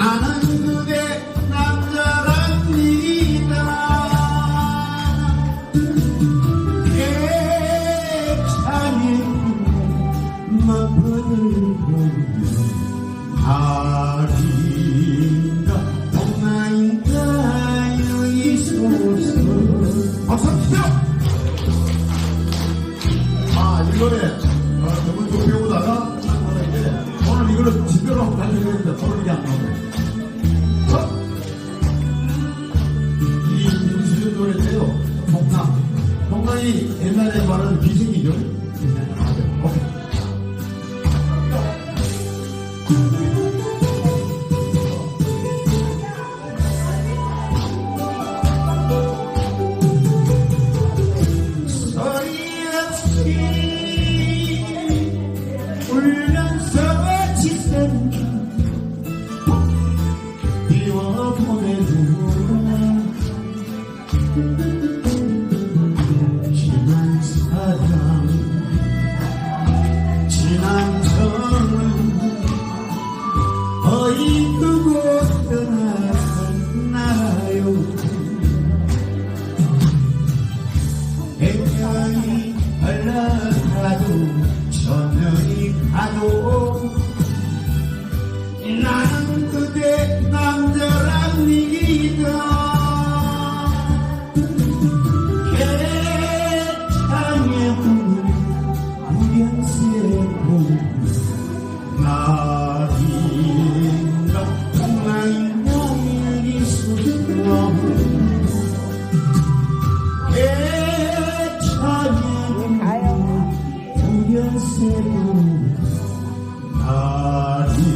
나는 그대 남자랍니다. 개창에 먹어들고 아린가? 동나인가요 이소서 박수 주세요 아, 이 노래, 어, 저번 끝난 노래인데, 오늘 이거를 집대로 한번 달려야 되는 동남이 옛날에 말하는 비생이죠? 맞아요. 오케 백년이 흘러가도 천년이 가도 연새로 아린가